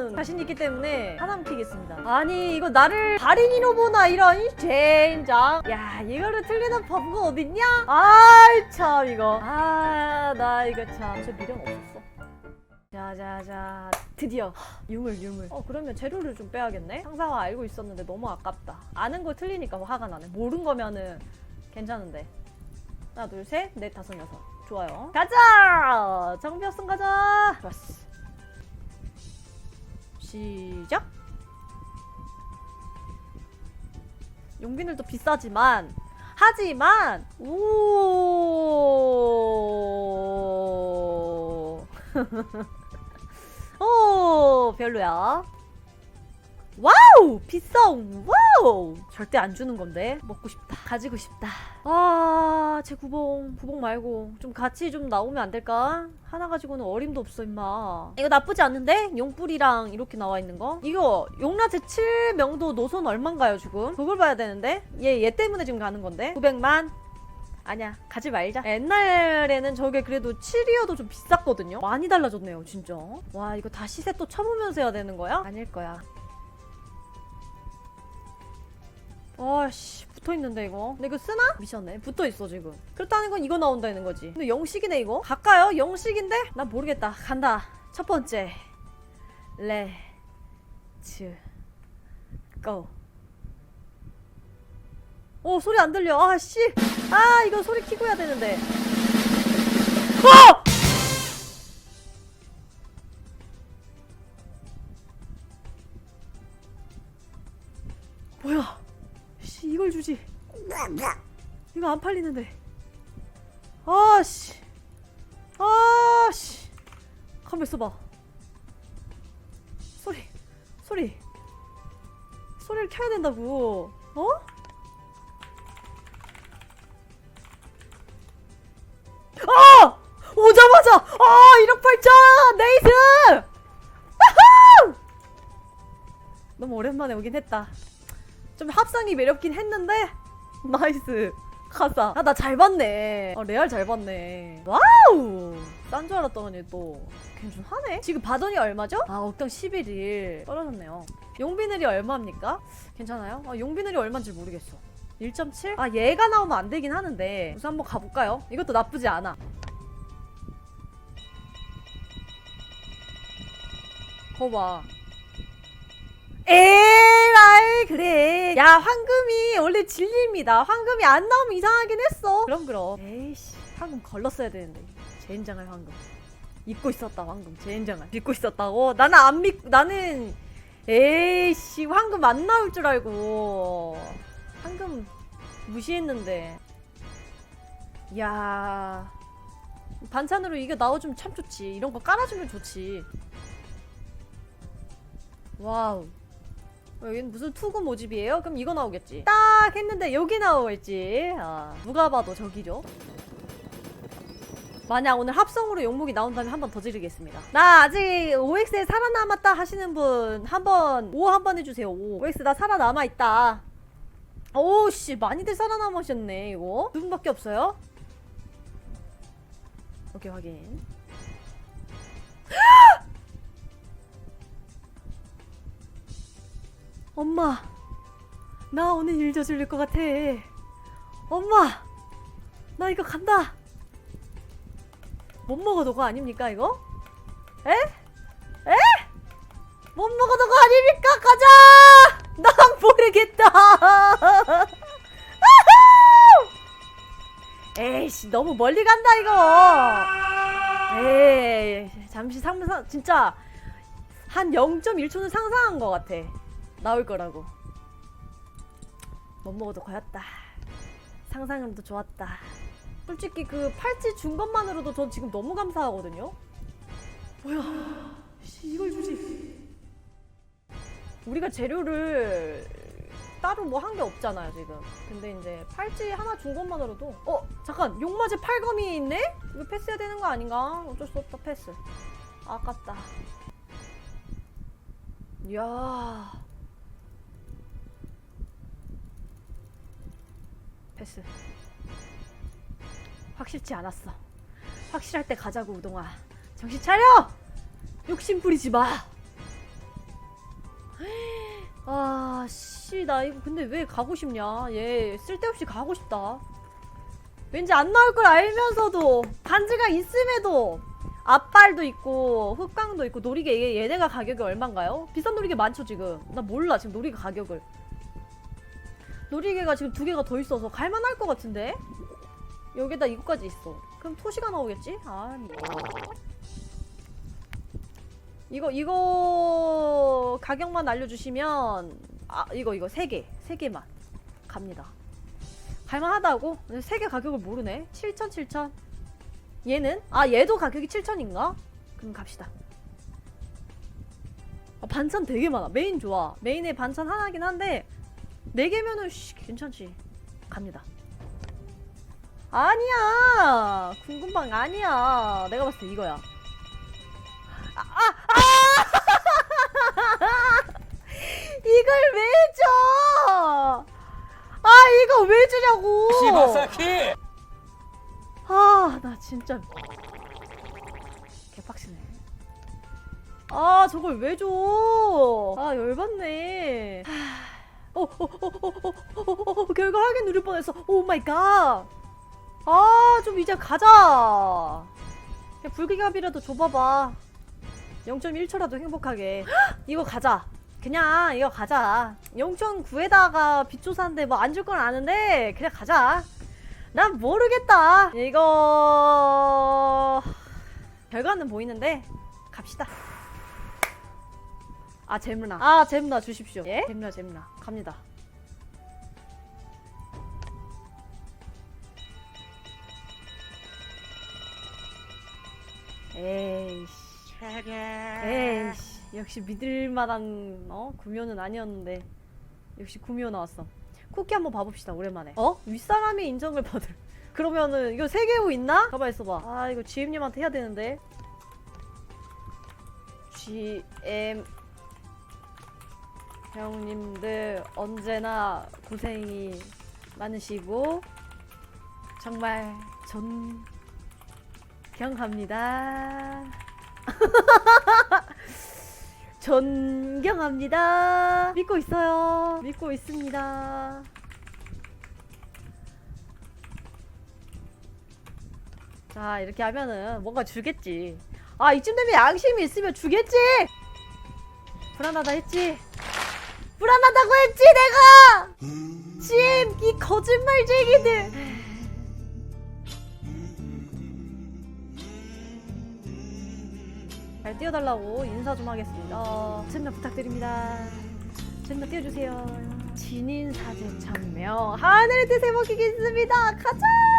이거는 자신 있기 때문에 하나만 키겠습니다. 아니 이거 나를 발인이로 보나 이런 이 젠장. 야 이거를 틀리는 바보가 어딨냐? 아이 참 이거. 아 나 이거 참. 저 미련 없었어. 자자자. 드디어. 유물 유물. 어 그러면 재료를 좀 빼야겠네? 상사가 알고 있었는데 너무 아깝다. 아는 거 틀리니까 화가 나네. 모른 거면은 괜찮은데. 하나 둘 셋 넷 다섯 여섯. 좋아요. 가자! 없음 가자! 좋았어 시작. 용비늘도 비싸지만 하지만 오! 오 별로야 와우! 비싸. 와우! 절대 안 주는 건데. 먹고 싶다. 가지고 싶다. 아 제 구봉. 구봉 말고 좀 같이 좀 나오면 안 될까? 하나 가지고는 어림도 없어 임마. 이거 나쁘지 않은데? 용뿔이랑 이렇게 나와 있는 거? 이거 용라제 7명도 노선 얼만가요 지금? 그걸 봐야 되는데? 얘 얘 때문에 지금 가는 건데? 900만? 아니야. 가지 말자. 옛날에는 저게 그래도 7이어도 좀 비쌌거든요? 많이 달라졌네요 진짜. 와 이거 다 시세 또 쳐보면서 해야 되는 거야? 아닐 거야 아씨 붙어있는데 이거? 근데 이거 쓰나? 미쳤네. 붙어있어 지금. 그렇다는 건 이거 나온다는 거지. 근데 영식이네 이거? 갈까요? 영식인데? 난 모르겠다. 간다. 첫 번째. 레츠 고. 오 소리 안 들려. 아 씨. 아 이거 소리 키고 해야 되는데. 어! 주지. 이거 안 팔리는데. 아씨. 아씨. 가만 있어봐. 소리. 소리. 소리를 켜야 된다고. 어? 아! 오자마자! 아 1억 8천 네이스! 너무 오랜만에 오긴 했다 좀 합성이 매력긴 했는데? 나이스. 가자 아나 잘 봤네. 아 레알 잘 봤네. 와우! 싼줄 알았더니 또 괜찮하네. 지금 바돈이 얼마죠? 아 억당 11일 떨어졌네요. 용비늘이 얼마입니까? 괜찮아요? 아, 용비늘이 얼마인지 모르겠어. 1.7? 아 얘가 나오면 안 되긴 하는데 우선 한번 가볼까요? 이것도 나쁘지 않아. 거봐 에라이 그래. 야 황금이 원래 진리입니다. 황금이 안 나오면 이상하긴 했어. 그럼 그럼. 에이씨 황금 걸렀어야 되는데. 젠장할 황금. 잊고 있었다 황금. 젠장할 믿고 있었다고? 나는 안믿 나는 에이씨 황금 안 나올 줄 알고. 황금 무시했는데. 야 반찬으로 이게 나와주면 참 좋지. 이런 거 깔아주면 좋지. 와우. 어, 여긴 무슨 투구 모집이에요? 그럼 이거 나오겠지. 딱 했는데 여기 나오겠지. 아, 누가 봐도 저기죠. 만약 오늘 합성으로 용목이 나온다면 한 번 더 지르겠습니다. 나 아직 OX에 살아남았다 하시는 분 한번 O 한번 해주세요. O. OX 나 살아남아 있다. 오씨 많이들 살아남으셨네 이거. 두 분밖에 없어요? 오케이 확인. 엄마, 나 오늘 일 저질릴 것 같아. 엄마, 나 이거 간다. 못 먹어 도 거 아닙니까 이거? 에? 에? 못 먹어 도 거 아닙니까? 가자! 난 모르겠다. 에이씨 너무 멀리 간다 이거. 에이 잠시 상상 진짜 한 0.1초는 상상한 것 같아. 나올 거라고. 못 먹어도 거였다. 상상은 좋았다. 솔직히 그 팔찌 준 것만으로도 전 지금 너무 감사하거든요. 뭐야? 씨, 이걸 주지. 우리가 재료를 따로 뭐 한 게 없잖아요 지금. 근데 이제 팔찌 하나 준 것만으로도 어 잠깐 용마제 팔검이 있네? 이거 패스해야 되는 거 아닌가? 어쩔 수 없다 패스. 아깝다. 이야. 패스. 확실치 않았어. 확실할 때 가자고 우동아. 정신 차려! 욕심 부리지 마. 아, 씨, 나 이거 근데 왜 가고 싶냐? 얘 쓸데없이 가고 싶다. 왠지 안 나올 걸 알면서도 반지가 있음에도 앞발도 있고 흑강도 있고 놀이개 얘- 얘네가 가격이 얼마인가요? 비싼 놀이개 많죠 지금. 나 몰라 지금 놀이개 가격을. 놀이개가 지금 두 개가 더 있어서 갈만할 것 같은데? 여기다 이거까지 있어. 그럼 토시가 나오겠지? 아니. 이거 이거 가격만 알려주시면 아 이거 이거 세 개, 세 개만 갑니다. 갈만하다고? 세 개 가격을 모르네. 7천 7천. 얘는 아 얘도 가격이 7천인가? 그럼 갑시다. 아, 반찬 되게 많아. 메인 좋아. 메인에 반찬 하나긴 한데 네 개면은 쉬, 괜찮지. 갑니다. 아니야. 궁금방 아니야. 내가 봤을 때 이거야. 아, 아, 아! 이걸 왜 줘? 아, 이거 왜 주냐고. 시바사키 아, 나 진짜 개빡치네. 아, 저걸 왜 줘? 아, 열받네. 하... 어, 어, 어, 어, 어, 어, 어, 어, 결과 확인 누릴 뻔했어. 오 마이 갓. 아, 좀 이제 가자. 불기갑이라도 줘봐봐. 0.1초라도 행복하게. 헉! 이거 가자. 그냥 이거 가자. 0.9에다가 빚조사인데 뭐 안 줄 건 아는데 그냥 가자. 난 모르겠다. 이거 결과는 보이는데 갑시다. 아 재무나. 아 재무나 주십시오. 예? 재무나 재무나 갑니다. 에이씨. 에이씨. 역시 믿을만한 어 구묘는 아니었는데 역시 구묘 나왔어. 쿠키 한번 봐봅시다 오랜만에 어? 윗사람의 인정을 받을 그러면은 이거 세 개호 있나? 가만 있어봐 아 이거 GM님한테 해야 되는데 GM 형님들 언제나 고생이 많으시고 정말 존경합니다 존경합니다. 믿고 있어요. 믿고 있습니다. 자, 이렇게 하면은 뭔가 주겠지. 아, 이쯤 되면 양심이 있으면 주겠지! 불안하다 했지? 불안하다고 했지, 내가! 찜, 이 거짓말쟁이들! 잘 뛰어달라고 인사 좀 하겠습니다. 채널 부탁드립니다. 채널 띄워주세요. 진인 사제 천명 하늘의 뜻에 먹히겠습니다. 가자!